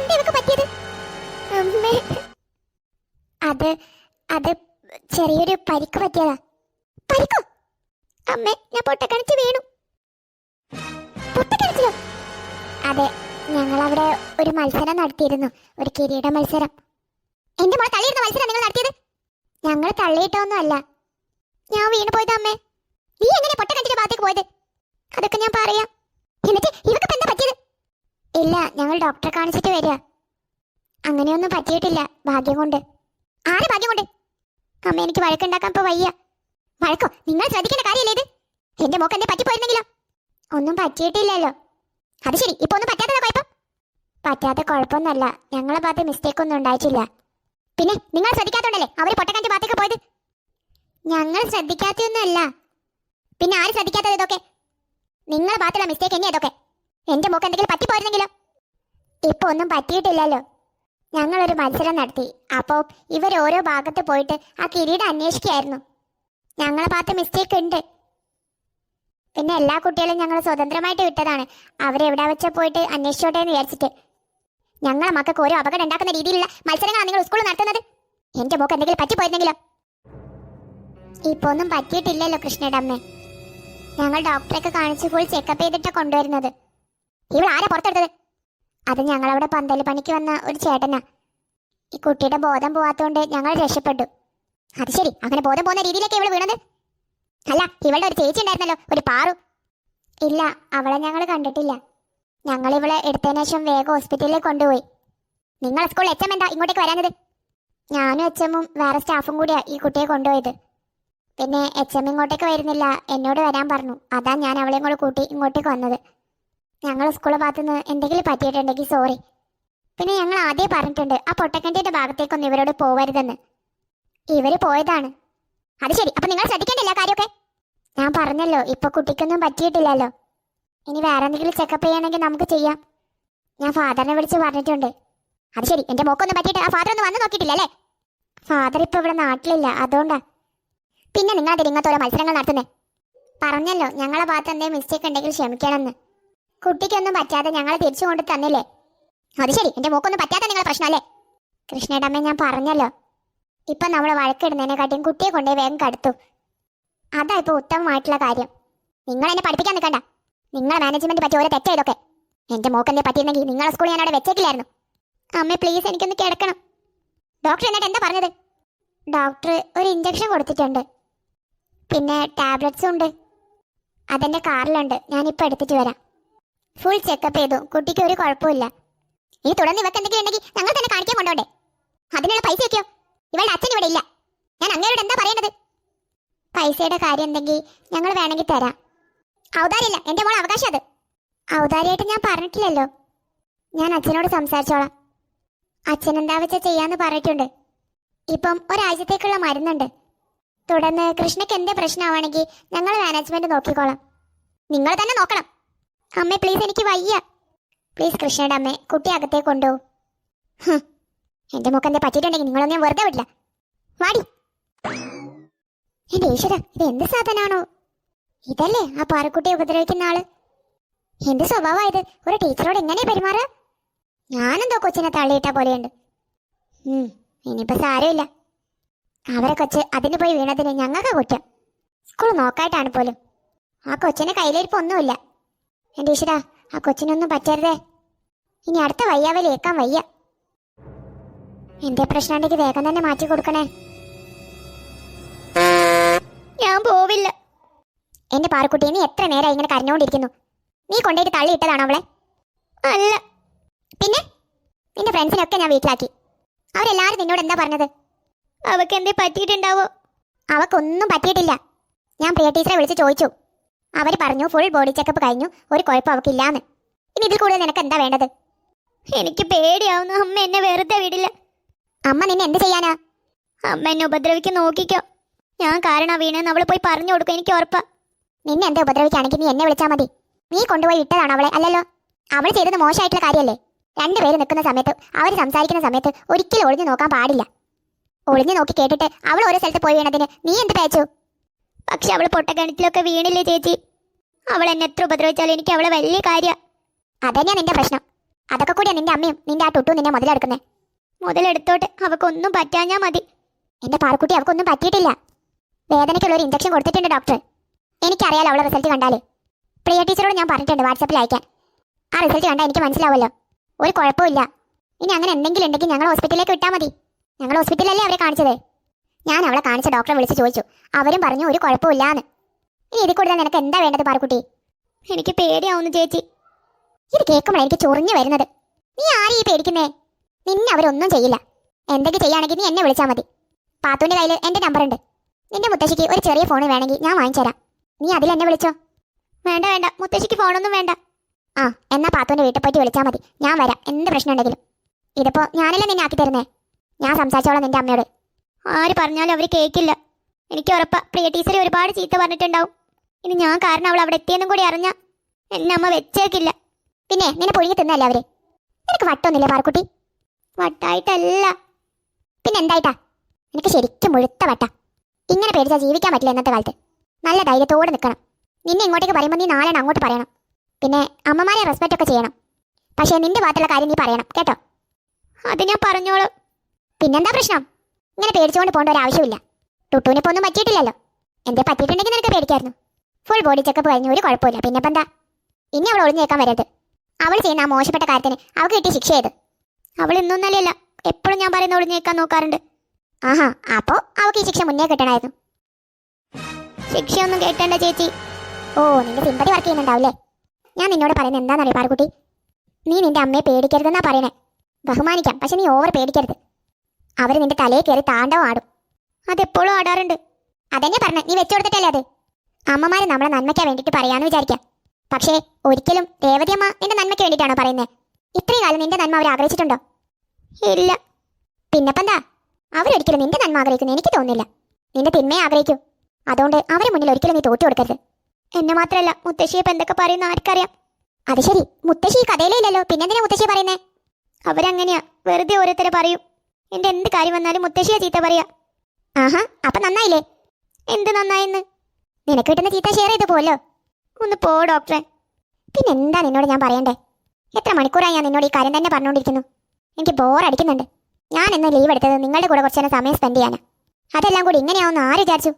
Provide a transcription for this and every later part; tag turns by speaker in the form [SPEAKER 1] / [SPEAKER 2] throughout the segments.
[SPEAKER 1] എന്താ ഇവക്ക് പറ്റിയത്? അമ്മേ. അത് അത് ചെറിയൊരു പരിക്ക് പറ്റിയതാ. പരിക്കോ? അമ്മേ ഞാൻ പൊട്ടക്കണിച്ച് വീണു. പൊട്ടക്കണിച്ചോ അതെ ഞങ്ങൾ അവിടെ ഒരു മത്സരം നടത്തിയിരുന്നു. ഒരു കിരീട മത്സരം. എന്റെ മോളെ തള്ളിയിരുന്ന മത്സരം നിങ്ങൾ നടത്തിയത്? ഞങ്ങൾ തള്ളിയിട്ടൊന്നും ഞാൻ വീണ് പോയത് അമ്മേ. നീ എങ്ങനെ പൊട്ടക്കണിച്ചിന്റെ ഭാഗത്തേക്ക് പോയത്? അതൊക്കെ ഞാൻ പറയാം. എന്നിട്ട് ഇവക്ക് എന്താ പറ്റിയത്? ഇല്ല ഞങ്ങൾ ഡോക്ടറെ കാണിച്ചിട്ട് വരിക. അങ്ങനെയൊന്നും പറ്റിയിട്ടില്ല ഭാഗ്യം കൊണ്ട്. ആരെ ഭാഗ്യം കൊണ്ട്? അമ്മ എനിക്ക് വഴക്കുണ്ടാക്കാൻ ഇപ്പൊ വയ്യ. വഴക്കോ? നിങ്ങൾ ശ്രദ്ധിക്കേണ്ട കാര്യമല്ലേ ഇത്? എന്റെ മോക്ക് എന്തേ പറ്റിപ്പോയിരുന്നെങ്കിലോ? ഒന്നും പറ്റിയിട്ടില്ലല്ലോ. അത് ശരി ഇപ്പൊ ഒന്നും പറ്റാത്തതാ കുഴപ്പം? പറ്റാത്ത കുഴപ്പമൊന്നുമല്ല. ഞങ്ങളെ ഭാഗത്ത് മിസ്റ്റേക്ക് ഒന്നും ഉണ്ടായിട്ടില്ല. പിന്നെ നിങ്ങൾ ശ്രദ്ധിക്കാത്തോണ്ടല്ലേ അവർ പൊട്ടക്കാന്റെ ഭാഗത്തേക്ക് പോയത്? ഞങ്ങൾ ശ്രദ്ധിക്കാത്തൊന്നുമല്ല പിന്നെ ആര് ശ്രദ്ധിക്കാത്തത് ഇതൊക്കെ? നിങ്ങളെ ഭാഗത്തുള്ള മിസ്റ്റേക്ക് എന്നെ ഇതൊക്കെ? എന്റെ മോക്ക് എന്തെങ്കിലും പറ്റിപ്പോയിരുന്നെങ്കിലോ? ഇപ്പൊ ഒന്നും പറ്റിയിട്ടില്ലല്ലോ. ഞങ്ങളൊരു മത്സരം നടത്തി. അപ്പോൾ ഇവർ ഓരോ ഭാഗത്ത് പോയിട്ട് ആ കിരീടം അന്വേഷിക്കുകയായിരുന്നു. ഞങ്ങളെ ഭാഗത്ത് മിസ്റ്റേക്ക് ഉണ്ട്. പിന്നെ എല്ലാ കുട്ടികളും ഞങ്ങൾ സ്വതന്ത്രമായിട്ട് വിട്ടതാണ്. അവരെവിടെ വെച്ച പോയിട്ട് അന്വേഷിച്ചോട്ടെ എന്ന് വിചാരിച്ചിട്ട്. ഞങ്ങളെ മക്കൾക്ക് ഓരോ അപകടം ഉണ്ടാക്കുന്ന രീതിയിലുള്ള മത്സരങ്ങളാണ് നിങ്ങൾ സ്കൂളിൽ നടത്തുന്നത്. എന്റെ മോക്ക് എന്തെങ്കിലും പറ്റിപ്പോയിരുന്നെങ്കിലോ? ഇപ്പൊ ഒന്നും പറ്റിയിട്ടില്ലല്ലോ കൃഷ്ണയുടെ അമ്മേ. ഞങ്ങൾ ഡോക്ടറെ കാണിച്ച് ഫുൾ ചെക്കപ്പ് ചെയ്തിട്ടാണ് കൊണ്ടുവരുന്നത്. ഇവൾ ആരാ പുറത്തെടുത്തത്? അത് ഞങ്ങളവിടെ പന്തൽ പണിക്ക് വന്ന ഒരു ചേട്ടനാ. ഈ കുട്ടിയുടെ ബോധം പോവാത്തോണ്ട് ഞങ്ങൾ രക്ഷപ്പെട്ടു. അത് ശരി അങ്ങനെ ബോധം പോകുന്ന രീതിയിലേക്ക് ഇവൾ വീണത്? അല്ല ഇവളുടെ ഒരു ചേച്ചി ഉണ്ടായിരുന്നല്ലോ ഒരു പാറു. ഇല്ല അവളെ ഞങ്ങൾ കണ്ടിട്ടില്ല. ഞങ്ങൾ ഇവളെ എടുത്തതിന് ശേഷം വേഗം ഹോസ്പിറ്റലിൽ കൊണ്ടുപോയി. നിങ്ങൾ സ്കൂളിൽ എച്ച് എന്താ ഇങ്ങോട്ടേക്ക് വരാനത് ഞാനും എച്ച് എമ്മും വേറെ സ്റ്റാഫും കൂടിയാ ഈ കുട്ടിയെ കൊണ്ടുപോയത്. പിന്നെ എച്ച് ഇങ്ങോട്ടേക്ക് വരുന്നില്ല എന്നോട് വരാൻ പറഞ്ഞു. അതാ ഞാൻ അവളെയും കൂടെ കൂട്ടി ഇങ്ങോട്ടേക്ക് വന്നത്. ഞങ്ങൾ സ്കൂളിൽ ഭാഗത്തുനിന്ന് എന്തെങ്കിലും പറ്റിയിട്ടുണ്ടെങ്കിൽ സോറി പിന്നെ ഞങ്ങൾ ആദ്യം പറഞ്ഞിട്ടുണ്ട് ആ പൊട്ടക്കണ്ടിയുടെ ഭാഗത്തേക്കൊന്നും ഇവരോട് പോവരുതെന്ന്. ഇവർ പോയതാണ്. അത് ശരി. അപ്പൊ നിങ്ങൾ ശ്രദ്ധിക്കേണ്ടില്ല കാര്യമൊക്കെ? ഞാൻ പറഞ്ഞല്ലോ ഇപ്പൊ കുട്ടിക്കൊന്നും പറ്റിയിട്ടില്ലല്ലോ. ഇനി വേറെ എന്തെങ്കിലും ചെക്കപ്പ് ചെയ്യണമെങ്കിൽ നമുക്ക് ചെയ്യാം. ഞാൻ ഫാദറിനെ വിളിച്ച് പറഞ്ഞിട്ടുണ്ട്. അത് ശരി. എന്റെ മോക്കൊന്നും പറ്റിയിട്ട് ആ ഫാദർ ഒന്നും വന്ന് നോക്കിയിട്ടില്ല അല്ലേ? ഫാദർ ഇപ്പൊ ഇവിടെ നാട്ടിലില്ല അതുകൊണ്ടാ. പിന്നെ നിങ്ങൾ ഓരോ മത്സരങ്ങൾ നടത്തുന്നേ? പറഞ്ഞല്ലോ ഞങ്ങളെ ഭാഗത്ത് എന്തെങ്കിലും മിസ്റ്റേക്ക് ഉണ്ടെങ്കിൽ ക്ഷമിക്കണമെന്ന്. കുട്ടിക്കൊന്നും പറ്റാതെ ഞങ്ങൾ തിരിച്ചു കൊണ്ട് തന്നില്ലേ? അത് ശരി എന്റെ മോക്കൊന്നും പറ്റാത്ത നിങ്ങൾ പ്രശ്നമല്ലേ? കൃഷ്ണയുടെ അമ്മ ഞാൻ പറഞ്ഞല്ലോ. ഇപ്പൊ നമ്മൾ വഴക്കിടുന്നതിനെക്കാട്ടിയും കുട്ടിയെ കൊണ്ടേ വേഗം കടത്തു. അതാ ഇപ്പൊ ഉത്തമമായിട്ടുള്ള കാര്യം. നിങ്ങൾ എന്നെ പഠിപ്പിക്കാൻ നിൽക്കണ്ട നിങ്ങളെ മാനേജ്മെന്റ് പറ്റി ഓരോ തെറ്റാ ഇതൊക്കെ എന്റെ മോക്കെന്തേ പറ്റിയിരുന്നെങ്കിൽ നിങ്ങളെ സ്കൂളിൽ ഞാൻ അവിടെ വെച്ചേക്കില്ലായിരുന്നു. അമ്മ പ്ലീസ് എനിക്കൊന്ന് കിടക്കണം. ഡോക്ടർ എന്നിട്ട് എന്താ പറഞ്ഞത്? ഡോക്ടർ ഒരു ഇഞ്ചക്ഷൻ കൊടുത്തിട്ടുണ്ട്. പിന്നെ ടാബ്ലറ്റ്സും ഉണ്ട്. അതെന്റെ കാറിലുണ്ട് ഞാനിപ്പോൾ എടുത്തിട്ട് വരാം. ഫുൾ ചെക്കപ്പ് ചെയ്തു. കുട്ടിക്ക് ഒരു കുഴപ്പമില്ല ഇനി തുടർന്ന് ഇവക്ക് എന്തെങ്കിലും ഉണ്ടെങ്കിൽ ഞങ്ങൾ തന്നെ കാണിക്കാൻ കൊണ്ടോണ്ടേ അതിനുള്ള പൈസ ഒക്കെയോ? ഇവളുടെ അച്ഛൻ ഇവിടെ ഇല്ല. ഞാൻ അങ്ങേരോട് എന്താ പറയേണ്ടത്? പൈസയുടെ കാര്യം എന്തെങ്കിൽ ഞങ്ങൾ വേണമെങ്കിൽ തരാം. ഔദാര്യല്ല എന്റെ മോൾ അവകാശം അത്. ഔദാര്യമായിട്ട് ഞാൻ പറഞ്ഞിട്ടില്ലല്ലോ. ഞാൻ അച്ഛനോട് സംസാരിച്ചോളാം. അച്ഛൻ എന്താ വെച്ചാ ചെയ്യാന്ന് പറഞ്ഞിട്ടുണ്ട്. ഇപ്പം ഒരാഴ്ചത്തേക്കുള്ള മരുന്നുണ്ട്. തുടർന്ന് കൃഷ്ണയ്ക്ക് എന്തേ പ്രശ്നമാണെങ്കിൽ ഞങ്ങൾ മാനേജ്മെന്റ് നോക്കിക്കോളാം. നിങ്ങൾ തന്നെ നോക്കണം. അമ്മേ പ്ലീസ് എനിക്ക് വയ്യ. പ്ലീസ് കൃഷ്ണയുടെ അമ്മേ കുട്ടി അകത്തേക്ക് കൊണ്ടുപോകും മുഖം എന്തേ പറ്റിയിട്ടുണ്ടെങ്കിൽ നിങ്ങളൊന്നും വെറുതെ വിടില്ല. വാടി. എന്റെ ഈശ്വര ഇത് എന്ത് സാധനമാണോ ഇതല്ലേ ആ പാറക്കുട്ടിയെ ഉപദ്രവിക്കുന്ന ആൾ? എന്ത് സ്വഭാവമായത് ഒരു ടീച്ചറോട് എങ്ങനെ പെരുമാറുക? ഞാനെന്തോ കൊച്ചിനെ തള്ളിയിട്ട പോലെയുണ്ട്. ഉം, ഇനിയിപ്പോ സാരമില്ല. അവരെ കൊച്ച് അതിന് പോയി വീണതിന് ഞങ്ങൾക്ക് കുറ്റം സ്കൂൾ നോക്കായിട്ടാണ് പോലും. ആ കൊച്ചിന് കയ്യിലിരിപ്പ് എന്റെ ഈശ്വര ആ കൊച്ചിനൊന്നും പറ്റരുതേ. ഇനി അടുത്ത വയ്യാവലി ഏക്കാൻ വയ്യ. എന്റെ പ്രശ്നമുണ്ടെങ്കിൽ വേഗം തന്നെ മാറ്റി കൊടുക്കണേ. ഞാൻ പോവില്ല. എന്റെ പാറക്കുട്ടി നീ എത്ര നേരം ഇങ്ങനെ കരഞ്ഞുകൊണ്ടിരിക്കുന്നു? നീ കൊണ്ടുപോയിട്ട് തള്ളിയിട്ടതാണോ അവളെ? അല്ല. പിന്നെ? നിന്റെ ഫ്രണ്ട്സിനൊക്കെ ഞാൻ വീട്ടിലാക്കി. അവരെല്ലാരും നിന്നോട് എന്താ പറഞ്ഞത്? അവക്ക് എന്തേ പറ്റിയിട്ടുണ്ടാവോ? അവക്കൊന്നും പറ്റിയിട്ടില്ല. ഞാൻ പ്രിയ ടീച്ചറെ വിളിച്ച് ചോദിച്ചു. അവർ പറഞ്ഞു ഫുൾ ബോഡി ചെക്കപ്പ് കഴിഞ്ഞു. ഒരു കുഴപ്പം അവക്കില്ലാന്ന്. ഇനി ഇതിൽ കൂടുതൽ നിനക്ക് എന്താ വേണ്ടത്? എനിക്ക് പേടിയാവുന്നു. അമ്മ എന്നെ വെറുതെ വിടില്ല. അമ്മ നിന്നെ എന്ത് ചെയ്യാനാ? അമ്മ എന്നെ ഉപദ്രവിക്കാൻ നോക്കിക്കോ. ഞാൻ കാരണം വീണെന്ന് അവൾ പോയി പറഞ്ഞു കൊടുക്കും എനിക്ക് ഉറപ്പാ. നിന്നെ എന്താ ഉപദ്രവിക്കുകയാണെങ്കിൽ നീ എന്നെ വിളിച്ചാൽ മതി. നീ കൊണ്ടുപോയി ഇട്ടതാണ് അവളെ അല്ലല്ലോ? അവൾ ചെയ്തത് മോശമായിട്ടുള്ള കാര്യമല്ലേ രണ്ടുപേര് നിൽക്കുന്ന സമയത്ത് അവർ സംസാരിക്കുന്ന സമയത്ത് ഒരിക്കലും ഒളിഞ്ഞു നോക്കാൻ പാടില്ല. ഒളിഞ്ഞു നോക്കി കേട്ടിട്ട് അവൾ ഓരോ സ്ഥലത്ത് പോയി വീണതിന് നീ എന്ത് പേച്ചു പക്ഷെ അവൾ പൊട്ടക്കിണറ്റിലൊക്കെ വീണില്ലേ ചേച്ചി? അവൾ എന്നെ എത്ര ഉപദ്രവിച്ചാലും എനിക്ക് അവളെ വലിയ കാര്യ. അതന്നെയാ നിന്റെ പ്രശ്നം. അതൊക്കെ കൂടിയാ നിന്റെ അമ്മയും നിന്റെ ആ ടുട്ടു നിന്നെ മുതലെടുക്കുന്നേ. മുതലെടുത്തോട്ട് അവക്കൊന്നും പറ്റാഞ്ഞാ മതി. എന്റെ പാറക്കുട്ടി അവക്കൊന്നും പറ്റിയിട്ടില്ല. വേദനയ്ക്കുള്ള ഒരു ഇഞ്ചക്ഷൻ കൊടുത്തിട്ടുണ്ട് ഡോക്ടർ എനിക്കറിയാലോ അവളെ റിസൾട്ട് കണ്ടാൽ. പ്രിയ ടീച്ചറോട് ഞാൻ പറഞ്ഞിട്ടുണ്ട് വാട്സപ്പിൽ അയക്കാൻ. ആ റിസൾട്ട് കണ്ടാൽ എനിക്ക് മനസ്സിലാവുമല്ലോ. ഒരു കുഴപ്പമില്ല ഇനി അങ്ങനെ എന്തെങ്കിലും ഉണ്ടെങ്കിൽ ഞങ്ങൾ ഹോസ്പിറ്റലിലേക്ക് വിട്ടാൽ മതി. ഞങ്ങൾ ഹോസ്പിറ്റലല്ലേ അവരെ കാണിച്ചത്? ഞാൻ അവളെ കാണിച്ച ഡോക്ടറെ വിളിച്ച് ചോദിച്ചു. അവരും പറഞ്ഞു ഒരു കുഴപ്പമില്ലാന്ന്. ഇനി ഇതിൽ കൂടുതൽ നിനക്ക് എന്താ വേണ്ടത് പാറക്കുട്ടി? എനിക്ക് പേടിയാവുന്നു ചേച്ചി. ഇത് കേൾക്കുമ്പോൾ എനിക്ക് ചൊറിഞ്ഞു വരുന്നത്. നീ ആരെ ഈ പേടിക്കുന്നേ? നിന്നെ അവരൊന്നും ചെയ്യില്ല. എന്തൊക്കെ ചെയ്യുകയാണെങ്കിൽ നീ എന്നെ വിളിച്ചാൽ മതി. പാത്തുവിന്റെ കയ്യിൽ എന്റെ നമ്പർ ഉണ്ട്. നിന്റെ മുത്തശ്ശിക്ക് ഒരു ചെറിയ ഫോൺ വേണമെങ്കിൽ ഞാൻ വാങ്ങിച്ചുതരാം നീ അതിൽ എന്നെ വിളിച്ചോ? വേണ്ട വേണ്ട. മുത്തശ്ശിക്ക് ഫോണൊന്നും വേണ്ട. ആ എന്നാ പാത്തുവിന്റെ വീട്ടിൽ പോയിട്ട് വിളിച്ചാൽ മതി. ഞാൻ വരാം. എന്ത് പ്രശ്നമുണ്ടെങ്കിലും ഉണ്ടെങ്കിലും. ഇതിപ്പോ ഞാനല്ലേ നിന്നെ ആക്കി തരുന്നേ? ഞാൻ സംസാരിച്ചോളാം നിന്റെ അമ്മയോട്. ആര് പറഞ്ഞാലും അവർ കേൾക്കില്ല എനിക്ക് ഉറപ്പാ പ്രിയ ടീച്ചർ ഒരുപാട് ചീത്ത പറഞ്ഞിട്ടുണ്ടാവും. ഇനി ഞാൻ കാരണം അവൾ അവിടെ എത്തിയെന്നും കൂടി അറിഞ്ഞ എന്നെ അമ്മ വെച്ചേക്കില്ല. പിന്നെ നിന്നെ പൊഴുകി തിന്നല്ലേ അവർ? എനിക്ക് വട്ടൊന്നുമില്ല പാർക്കുട്ടി വട്ടായിട്ടല്ല. പിന്നെ എന്തായിട്ടാ? നിനക്ക് ശരിക്കും മുഴുത്ത വട്ട. ഇങ്ങനെ പേടിച്ചാൽ ജീവിക്കാൻ പറ്റില്ല ഇന്നത്തെ കാലത്ത്. നല്ല ധൈര്യത്തോടെ നിൽക്കണം നിന്നെ ഇങ്ങോട്ടേക്ക് പറയുമ്പോൾ നീ നാളെ അങ്ങോട്ട് പറയണം. പിന്നെ അമ്മമാരെ റെസ്പെക്റ്റ് ഒക്കെ ചെയ്യണം. പക്ഷേ നിന്റെ ഭാഗത്തുള്ള കാര്യം നീ പറയണം കേട്ടോ? അത് ഞാൻ പറഞ്ഞോളൂ. പിന്നെന്താ പ്രശ്നം? ഇങ്ങനെ പേടിച്ചുകൊണ്ട് പോകേണ്ട ഒരു ആവശ്യമില്ല ടുട്ടുവിനെ ഇപ്പോൾ ഒന്നും പറ്റിയിട്ടില്ലല്ലോ. എന്തേ പറ്റിയിട്ടുണ്ടെങ്കിൽ നിനക്ക് പേടിക്കായിരുന്നു. ഫുൾ ബോഡി ചെക്കപ്പ് കഴിഞ്ഞു ഒരു കുഴപ്പമില്ല. പിന്നെ എന്താ ഇനി അവൾ ഒളിഞ്ഞു കേൾക്കാൻ വരരുത്. അവൾ ചെയ്യുന്ന ആ മോശപ്പെട്ട കാര്യത്തിന് അവൾക്ക് കിട്ടിയ ശിക്ഷ ചെയ്ത് അവൾ ഇന്നും നല്ലല്ല എപ്പോഴും ഞാൻ പറയുന്ന ഒളിഞ്ഞു കേൾക്കാൻ നോക്കാറുണ്ട്. ആഹാ അപ്പോ അവൾക്ക് ഈ ശിക്ഷ മുന്നേ കിട്ടണമായിരുന്നു. ശിക്ഷയൊന്നും കേട്ടണ്ട ചേച്ചി. ഓ നിന്റെ സിമ്പതി വർക്ക് ചെയ്യുന്നുണ്ടാവില്ലേ? ഞാൻ നിന്നോട് പറയുന്നത് എന്താണെന്നറിയോ പാറുകുട്ടി? നീ നിന്റെ അമ്മയെ പേടിക്കരുതെന്നാ പറയണേ. ബഹുമാനിക്കാം പക്ഷെ നീ ഓവർ പേടിക്കരുത്. അവർ നിന്റെ തലയിൽ കയറി താണ്ടവും ആടും. അതെപ്പോഴും ആടാറുണ്ട്. അതെന്നെ പറഞ്ഞ നീ വെച്ചു കൊടുത്തിട്ടല്ലേ അത്? അമ്മമാര് നമ്മളെ നന്മയ്ക്കാ വേണ്ടിയിട്ട് പറയാന്ന് വിചാരിക്കാം. പക്ഷേ ഒരിക്കലും രേവതിയമ്മ നിന്റെ നന്മയ്ക്ക് വേണ്ടിയിട്ടാണോ പറയുന്നത് ഇത്രയും കാലം നിന്റെ നന്മ അവർ ആഗ്രഹിച്ചിട്ടുണ്ടോ? ഇല്ല. പിന്നെപ്പെന്താ അവരൊരിക്കലും നിന്റെ നന്മ ആഗ്രഹിക്കുന്നു എനിക്ക് തോന്നുന്നില്ല. നിന്റെ തിന്മയെ ആഗ്രഹിക്കൂ. അതുകൊണ്ട് അവരെ മുന്നിൽ ഒരിക്കലും നീ തോറ്റു കൊടുക്കരുത്. എന്നെ മാത്രമല്ല മുത്തശ്ശിയെ എന്തൊക്കെ പറയുന്ന ആർക്കറിയാം? അത് ശരി മുത്തശ്ശി കഥയിലേ ഇല്ലല്ലോ. പിന്നെന്തിനാ മുത്തശ്ശി പറയുന്നേ? അവരങ്ങനെയാ വെറുതെ ഓരോരുത്തരെ പറയും. എന്റെ എന്ത് കാര്യം വന്നാലും മുത്തശ്ശിയാ ചീത്ത പറയാ. ആഹാ അപ്പൊ നന്നായില്ലേ? എന്ത് നന്നായിന്ന്? നിനക്ക് കിട്ടുന്ന ചീത്ത ഷെയർ ചെയ്ത് പോലോ ഒന്ന് പോ ഡോക്ടറെ പിന്നെ എന്താ നിന്നോട് ഞാൻ പറയണ്ടേ? എത്ര മണിക്കൂറായി ഞാൻ നിന്നോട് ഈ കാര്യം തന്നെ പറഞ്ഞുകൊണ്ടിരിക്കുന്നു എനിക്ക് ബോർ അടിക്കുന്നുണ്ട്. ഞാൻ ഇന്ന് ലീവ് എടുത്തത് നിങ്ങളുടെ കൂടെ കുറച്ച് നേരം സമയം സ്പെൻഡ് ചെയ്യാനാ. അതെല്ലാം കൂടി ഇങ്ങനെയാവുന്ന ആര് വിചാരിച്ചു?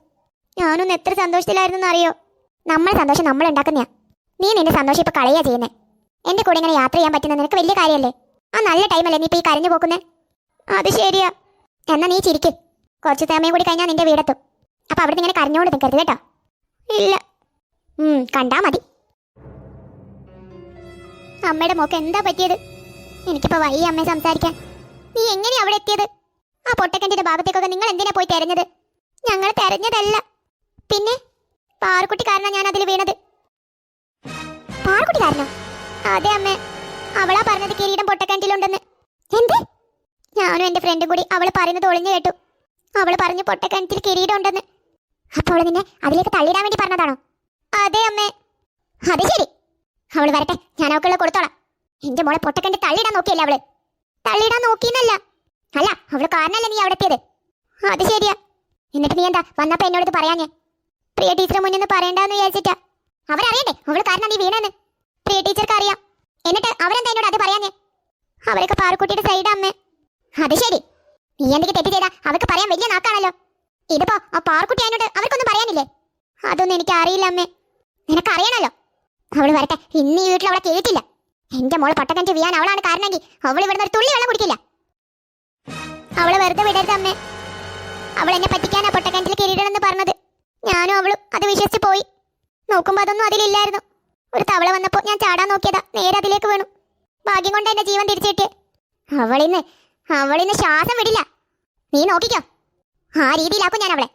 [SPEAKER 1] ഞാനൊന്ന് എത്ര സന്തോഷത്തിലായിരുന്നു അറിയോ? നമ്മൾ സന്തോഷം നമ്മൾ ഉണ്ടാക്കുന്നയാ. നീ നിന്റെ സന്തോഷം ഇപ്പൊ കളയാ ചെയ്യുന്നേ. എന്റെ കൂടെ ഇങ്ങനെ യാത്ര ചെയ്യാൻ പറ്റുന്ന നിനക്ക് വലിയ കാര്യമല്ലേ ആ നല്ല ടൈമല്ലേ നീ ഇപ്പൊ ഈ കരഞ്ഞു പോക്കുന്നേ? അത് ശരിയാ. എന്നാ നീ ചിരിക്ക്. കുറച്ച് സമയം കൂടി കഴിഞ്ഞാൽ നിന്റെ വീടെത്തും. അപ്പൊ അവിടെ ഇങ്ങനെ കരഞ്ഞോണ്ട് നിൽക്കരുത് കേട്ടോ. ഇല്ല. കണ്ടാ മതി. അമ്മയുടെ മോക്ക് എന്താ പറ്റിയത്? എനിക്കിപ്പോ വയ്യ അമ്മയെ സംസാരിക്കാൻ. നീ എങ്ങനെയാ അവിടെ എത്തിയത്? ആ പൊട്ടക്കണ്ടിന്റെ ഭാഗത്തേക്കൊക്കെ നിങ്ങൾ എന്തിനാ പോയി തെരഞ്ഞത്? ഞങ്ങൾ തെരഞ്ഞതല്ല. പിന്നെ? പാറക്കുട്ടി കാരണം ഞാൻ അതിൽ വീണത്. പാറക്കുട്ടി കാരണം അതെ അമ്മേ. അവളാ പറഞ്ഞത് കിരീടം പൊട്ടക്കണ്ടിലുണ്ടെന്ന് എന്ത്? ഞാനും എന്റെ ഫ്രണ്ടും കൂടി അവൾ പറയുന്നത് ഒളിഞ്ഞു കേട്ടു. അവൾ പറഞ്ഞു പൊട്ടക്കണ്ടിൽ കിരീടം ഉണ്ടെന്ന് അപ്പോൾ നിന്നെ അതിലേക്ക് തള്ളിടാൻ വേണ്ടി പറഞ്ഞതാണോ? അതെ അമ്മേ. അത് ശരി. അവൾ വരട്ടെ ഞാൻ അവക്കുള്ള കൊടുത്തോളാം. എന്റെ മോളെ പൊട്ടക്കണ്ടി തള്ളിയിടാൻ നോക്കിയല്ലേ അവൾ? തള്ളിയിടാൻ നോക്കിയെന്നല്ല. അല്ല അവൾ കാരണല്ലേ നീ അവിടെ എത്തിയത്? അത് ശരിയാ. എന്നിട്ട് നീ എന്താ വന്നപ്പോ എന്നോട് പറയാഞ്ഞേ? പ്രിയ ടീച്ചറെ മുന്നിൽ പറയണ്ടെന്ന് വിചാരിച്ചിട്ടാ. അവരറിയണ്ടേ അവൾ കാരണം നീ വീണെന്ന്? പ്രിയ ടീച്ചർക്ക് അറിയാം. എന്നിട്ട് അവരെന്താ എന്നോട് അത് പറയാഞ്ഞേ? അവരൊക്കെ പാറക്കുട്ടിയുടെ സൈഡാ അമ്മേ. അത് ശരി. നീ എന്തൊക്കെ തെറ്റ് ചെയ്താ? അവർക്ക് പറയാൻ വലിയ നാക്കാണല്ലോ. ഇതിപ്പോ ആ പാർക്കുട്ടി എന്നോട് അവർക്കൊന്നും പറയാനില്ലേ? അതൊന്നും എനിക്ക് അറിയില്ല അമ്മേ. നിനക്കറിയണല്ലോ? അവൾ വരട്ടെ. ഇന്ന് ഈ വീട്ടിൽ അവളെ കേട്ടില്ല. എന്റെ മോൾ പൊട്ടക്കഞ്ചി വീയാൻ അവളാണ് കാരണമെങ്കിൽ അവൾ ഇവിടുന്ന് ഒരു തുള്ളി വെള്ളം കുടിക്കില്ല. അവളെ വെറുതെ വിടരുത് അമ്മേ. അവൾ എന്നെ പറ്റിക്കാനാ പൊട്ടക്കഞ്ചിൽ കിരീടണമെന്ന് പറഞ്ഞത്. ഞാനും അവളും അത് വിശ്വസിച്ച് പോയി. നോക്കുമ്പോ അതൊന്നും അതിലില്ലായിരുന്നു. ഒരു തവള വന്നപ്പോൾ ഞാൻ ചാടാൻ നോക്കിയതാ. നേരെ അതിലേക്ക് വീണു. ഭാഗ്യം കൊണ്ട് എന്റെ ജീവൻ തിരിച്ചു അവളിന്ന് അവളിന്ന് ശ്വാസം വിടില്ല. നീ നോക്കിക്കോ. ആ രീതിയിലാക്കും ഞാൻ അവളെ.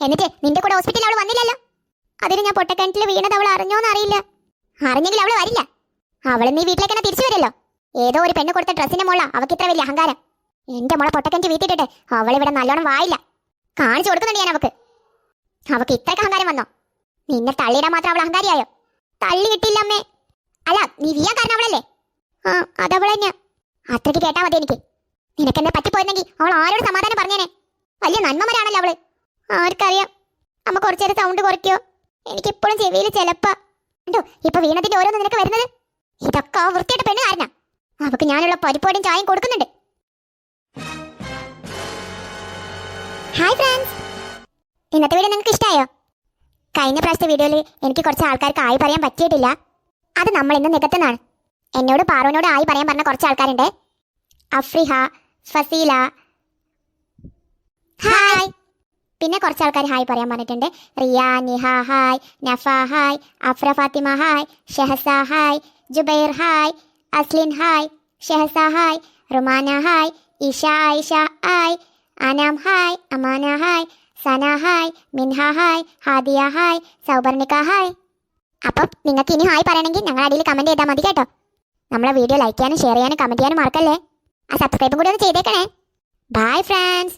[SPEAKER 1] എന്നിട്ട് നിന്റെ കൂടെ ഹോസ്പിറ്റലിൽ അവൾ വന്നില്ലല്ലോ? അതിന് ഞാൻ പൊട്ടക്കിണറ്റിൽ വീണത് അവൾ അറിഞ്ഞോന്ന് അറിയില്ല. അറിഞ്ഞെങ്കിൽ അവൾ വരില്ല. അവൾ നീ വീട്ടിലേക്ക് തന്നെ തിരിച്ചു വരല്ലോ. ഏതോ ഒരു പെണ്ണ് കൊടുത്ത ഡ്രസ്സിന്റെ മോളാ അവൾക്ക് ഇത്ര വലിയ അഹങ്കാരം. എന്റെ മോളെ പൊട്ടക്കിണറ്റ് വീട്ടിട്ടിട്ട് അവൾ ഇവിടെ നല്ലോണം വായില്ല. കാണിച്ചു കൊടുക്കുന്നുണ്ട് ഞാൻ അവക്ക്. അവക്ക് ഇത്രയ്ക്ക് അഹങ്കാരം വന്നോ? നിന്നെ തള്ളിയിടാൻ മാത്രം അവൾ അഹങ്കാരിയായോ? തള്ളി കിട്ടില്ല അമ്മേ. അല്ല നീ വീയാൻ കാരണം അവളല്ലേ? ആ അതവൾ അത്രയ്ക്ക് കേട്ടാ മതി എനിക്ക്. നിനക്കെന്നെ പറ്റിപ്പോയിരുന്നെങ്കിൽ അവൾ ആരോട് സമാധാനം പറഞ്ഞേനെ? വലിയ നന്മമരാണല്ലോ അവൾ. ആർക്കറിയാം. അമ്മ കുറച്ചേരം സൗണ്ട് കുറയ്ക്കോ. എനിക്കിപ്പോഴും ചെവിയിൽ ചിലപ്പ. ഉണ്ടോ ഇപ്പൊ വീണതിന്റെ ഓരോന്ന് നിനക്ക് വരുന്നത്? ഇതൊക്കെ ആ വൃത്തിയായിട്ട് പെണ്ണ് കാരണ അവക്ക് ഞാനുള്ള പരിപ്പോടും ചായയും കൊടുക്കുന്നുണ്ട്. ഹായ് ഫ്രണ്ട്സ് ഇന്നത്തെ വീഡിയോ നിങ്ങൾക്ക് ഇഷ്ടമായോ കഴിഞ്ഞ പ്രാവശ്യത്തെ വീഡിയോയിൽ എനിക്ക് കുറച്ച് ആൾക്കാർക്ക് ആയി പറയാൻ പറ്റിയിട്ടില്ല. അത് നമ്മൾ ഇന്ന് നികത്തുന്നതാണ്. എന്നോട് പാറുവിനോട് ആയി പറയാൻ പറഞ്ഞ കുറച്ച് ആൾക്കാരുണ്ട്. അഫ്രിഹ ഫസീല. ഹായ് പിന്നെ കുറച്ച് ആൾക്കാർ ഹായ് പറയാൻ പറഞ്ഞിട്ടുണ്ട്. Riya Niha hi Nafa hi Afra Fathima hi Shehza hi Jubair hi Aslin hi Shehza hi Rumana hi Isha Aisha hi Anam hi Amana hi Sana hi Minha hi Hadiya hi Sauparnika hi അപ്പം നിങ്ങൾക്ക് ഇനി hi പറയണമെങ്കിൽ ഞങ്ങളുടെ അടിയിൽ comment ചെയ്താൽ മതി കേട്ടോ. നമ്മളെ വീഡിയോ ലൈക്ക് ചെയ്യാനും ഷെയർ ചെയ്യാനും കമന്റ് ചെയ്യാനും മറക്കല്ലേ? ആ സബ്സ്ക്രൈബും കൂടി ഒന്ന് ചെയ്തേക്കണേ. Bye friends